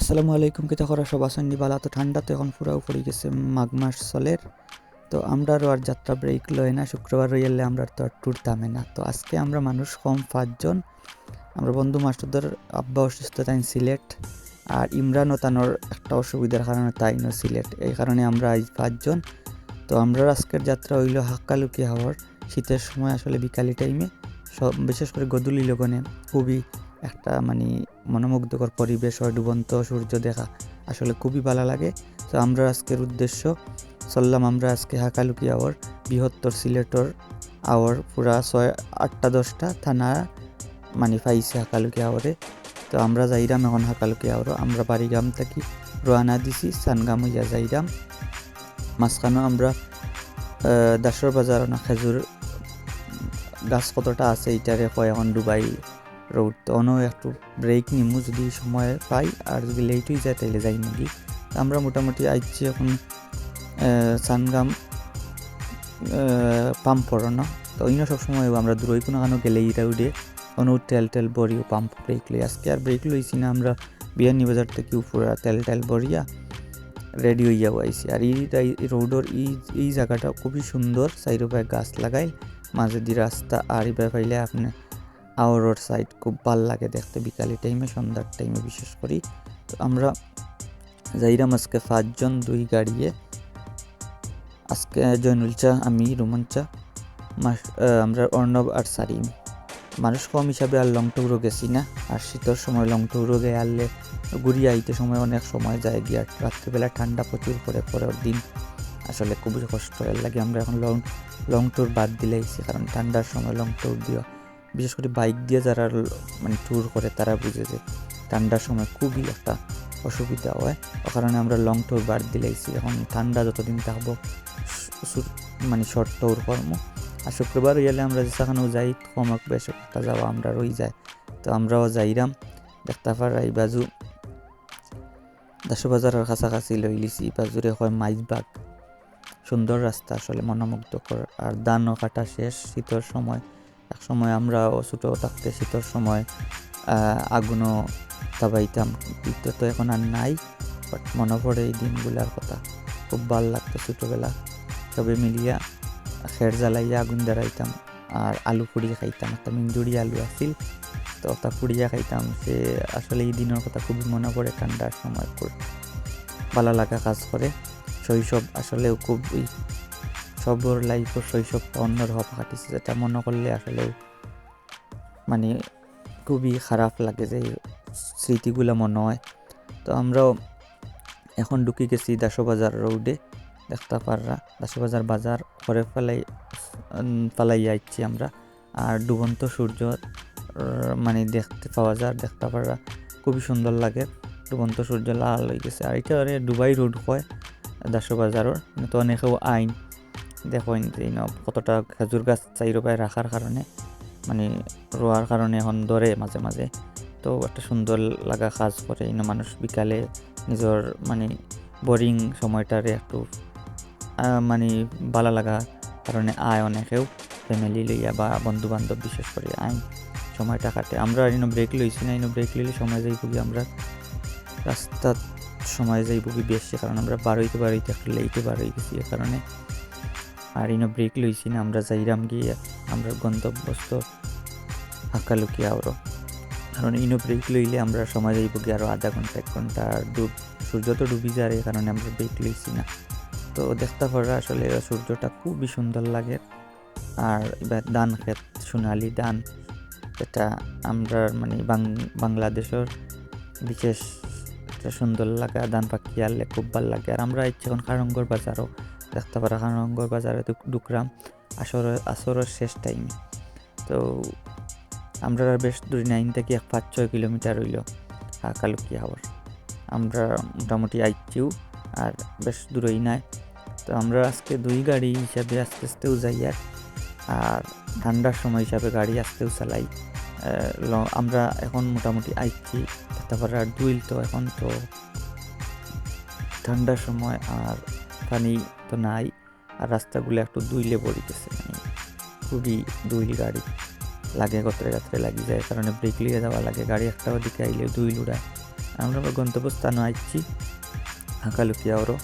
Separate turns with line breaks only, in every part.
আসসালামু আলাইকুম কিতা করা সব আসেন বালা তো ঠান্ডা তো এখন পুরাও পড়ে গেছে মাঘ মাস চলের। তো আমরারও আর যাত্রা ব্রেক লয় না, শুক্রবার রইলে আমরা তো আর ট্যুর থামে না। তো আজকে আমরা মানুষ কম পাঁচজন। আমরা বন্ধু মাস্টারদের আব্বা অসুস্থ, তাই সিলেট। আর ইমরান ও তানোর একটা অসুবিধার কারণে তাই ন সিলেট। এই কারণে আমরা আজ পাঁচজন। তো আমরা আজকের যাত্রা হইল হাক্কালুকি হাওয়ার শীতের সময় আসলে বিকালি টাইমে সব বিশেষ করে গদুলি লগনে খুবই একটা মানে মনোমুগ্ধকর পরিবেশ হয়, ডুবন্ত সূর্য দেখা। আসলে খুবই ভালো লাগে। তো আমরা আজকের উদ্দেশ্য চললাম আমরা আজকে হাকালুকি আওয়ার, বৃহত্তর সিলেটর আওয়ার, পুরা ছয়, আটটা, দশটা থানা মানে পাইছে হাকালুকি আওয়ারে। তো আমরা যাইরাম এখন হাকালুকি আওয়ার আমরা বাড়িগ্রাম থাকি, রোয়ানা দিছি, সানগাম হইয়া যাইরাম। মাঝখানেও আমরা দাসর বাজার না খেজুর গাছ কতটা আছে এইটারে কয় এখন ডুবাই রোড। তো অন্য একটু ব্রেক নিমু যদি সময় পাই, আর যদি লেট হয়ে যায় তাহলে যাই নাকি? আমরা মোটামুটি আইছি এখন সানগাম পাম্প পড়ানো তো অন্য সব সময় আমরা দূরই কোনো কানো গেলে ইটা উঠে, কোনো তেল তেল বড়িও পাম্প ব্রেক লই। আজকে আর ব্রেক লইছি না, আমরা বিয়ানি বাজার থেকে উপরে তেল তেল বড়িয়া রেডি হইয়া আইছি। আর এই রোডর এই এই জায়গাটা খুবই সুন্দর সাইড গাছ লাগাই মাঝে দিয়ে রাস্তা, আর এবার পাইলে আপনি আওয়ার সাইড খুব ভালো লাগে দেখতে। বিকালি টাইমে সন্ধ্যার টাইমে বিশেষ করি। তো আমরা যাইরাম আজকে পাঁচজন দুই গাড়িয়ে আজকে জয়নুল চা, আমি, রোমান চা, মাস আমরা অর্ণব আর সারিম। মানুষ কম হিসাবে আর লং ট্যুরও গেছি না। আর শীতের সময় লং ট্যুরও গে আনলে ঘুরিয়ে আইতে সময় অনেক সময় যায় গিয়ে। আর রাত্রিবেলা ঠান্ডা প্রচুর পরে পরের দিন। আসলে খুবই কষ্ট লাগে আমরা এখন লং লং ট্যুর বাদ দিলেইছি কারণ ঠান্ডার সময় লং ট্যুর দিও। বিশেষ করে বাইক দিয়ে যারা মানে ট্যুর করে, তারা বুঝে যে ঠান্ডার সময় খুবই একটা অসুবিধা হয়। ও কারণে আমরা লং ট্যুর বাদ দিলেইছি এখন ঠান্ডা যতদিন থাকব মানে শর্ট ট্যুর কর্ম আর শুক্রবার গেলে আমরা যেখানেও যাই, কমক বেশ একটা যাওয়া আমরা রই যায়। তো আমরাও যাইরাম। দেখতে পার এই বাজু দাসো বাজারের কাছাকাছি লই লিছি। বাজুরে হয় মাইজবাগ। সুন্দর রাস্তা আসলে মনোমুগ্ধকর। আর দানও কাটা শেষ, শীতের সময়। এক সময় আমরা ছোটো থাকতে শীতের সময় আগুনও তাবাইতাম কিন্তু তো এখন আর নাই বাট মনে পড়ে এই দিনগুলার কথা। খুব ভালো লাগতো ছোটোবেলা। সবে মিলিয়া খের জ্বালাইয়া আগুন দাঁড়াইতাম আর আলু পুড়িয়ে খাইতাম। একটা মিঞ্জুরি আলু আছিল, তো ওটা পুড়িয়া খাইতাম। সে আসলে এই দিনের কথা খুবই মনে পড়ে ঠান্ডার সময়। ভালো লাগা কাজ করে। শৈশব আসলেও খুব সবর লাইফের শৈশবটা অন্যরকম কাটিছে যেটা মনে করলে আসলেও মানে খুবই খারাপ লাগে যে স্মৃতিগুলো মনে হয়। তো আমরাও এখন ঢুকে গেছি দাসবাজার রোডে দেখতে পাররা দাসবাজার বাজার করে ফেলাই, ফালাই যাচ্ছি আমরা। আর ডুবন্ত সূর্য মানে দেখতে পাওয়া যায় দেখতে পাররা খুবই সুন্দর লাগে, ডুবন্ত সূর্য লাল হয়ে গেছে। আর এটা দুবাই রোড হয় দাসবাজারের তো অনেকেও আইন দেখেন এই কতটা খেজুর গাছ চাইরো পায় রাখার কারণে মানে রোয়ার কারণে এখন ধরে মাঝে মাঝে। তো একটা সুন্দর লাগা কাজ করে। এই মানুষ বিকালে নিজের মানে বোরিং সময়টারে একটু মানে ভালো লাগা কারণে আয় অনেকেও ফ্যামিলি লইয়া বা বন্ধু বান্ধব বিশেষ করে আইন সময়টা কাটে। আমরা ইনো ব্রেক লইছি না। ইনো ব্রেক লইলে সময় যাই বুঝি আমরা রাস্তার সময় যাই বুঝি বেশি। কারণ আমরা বারোইতে বারোইতে, একটু লেইতে বার হয়ে গেছি এ কারণে আর ইনো ব্রেক লইছি না, আমরা যাইরাম গিয়ে, আমরা গন্তব্যস্থ হাক্কালুকি আওরো। কারণ ইনো ব্রেক লইলে আমরা সময় যাইব গিয়ে আরও আধা ঘণ্টা, এক ঘণ্টা, আর ডুব সূর্য তো ডুবি যায় এই কারণে আমরা ব্রেক লইছি না। তো দেখতে পারা আসলে সূর্যটা খুবই সুন্দর লাগে। আর এবার ধান ক্ষেত সোনালি ধান এটা আমরা মানে বাংলাদেশের বিশেষ সুন্দর লাগা ধান পাখি আনলে খুব ভালো লাগে। আর আমরা ইচ্ছে এখন কারঙ্গর বাজারও দেখতে পারা কারঙ্গর বাজারে ডুকরাম আসর আসরের শেষ টাইমে তো আমরা বেশ দূরে নাইন থেকে এক পাঁচ ছয় কিলোমিটার হইল কালুকি হাওয়ার আমরা মোটামুটি আইছিও আর বেশ দূরেই নাই। তো আমরা আজকে দুই গাড়ি হিসাবে আস্তে আস্তেও যাই আর আর ঠান্ডার সময় হিসাবে গাড়ি আস্তেও চালাই। আমরা এখন মোটামুটি আইছি তারপরে আর দুইল তো এখন তো ঠান্ডার সময় আর পানি তো নাই, আর রাস্তাগুলো একটু দুইলে পড়িতেছে। মানে খুবই দুইল গাড়ি, লাগে গতরে গাতরে লাগি যায়, কারণে ব্রেক লিয়ে যাওয়া লাগে, গাড়ি একটা ওদিকে আইলে দুইল উড়ায় আমরা আবার গন্তব্যস্থানে আসছি হাঁকালুকিয়া ওরও।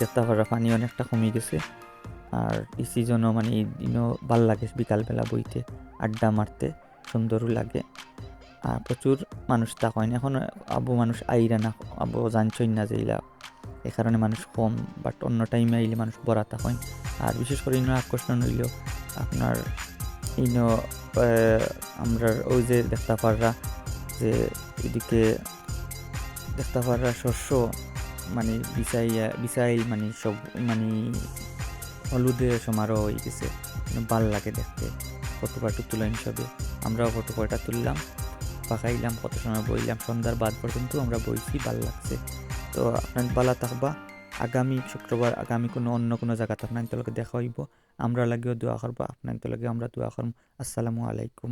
দেখতে পারা পানি অনেকটা কমে গেছে, আর এই সিজনও মানে এই দিনও ভালো লাগে বিকালবেলা বইতে, আড্ডা মারতে, সুন্দরও লাগে। আর প্রচুর মানুষ তখন এখন আবু মানুষ আইরা না, আবু জানছই না যে এই কারণে মানুষ কম বাট অন্য টাইমে আইলে মানুষ বড়া হয়। আর বিশেষ করে ইনো আকর্ষণ হইল আপনার ইনো আমরা ওই যে দেখতে পাররা যে এদিকে দেখতে পাররা শস্য মানে বিছাইয়া বিছাইল মানে সব মানে হলুদে সমারোহ হয়ে গেছে ভালো লাগে দেখতে। ফটো ফাটো তুলেন আমরাও ফটো কয়টা তুললাম, পাকাইলাম, কত সময় বইলাম, সন্ধ্যার বাদ পর্যন্ত আমরা বইছি, ভালো লাগছে। তো আপনার বালা থাকবা। আগামী শুক্রবার আগামী কোনো অন্য কোনো জায়গাতে আপনার তোলকে দেখা হইব। আমরা লাগেও দোয়া করব। আপনার তোলকে আমরা দোয়া করব। আসসালামু আলাইকুম।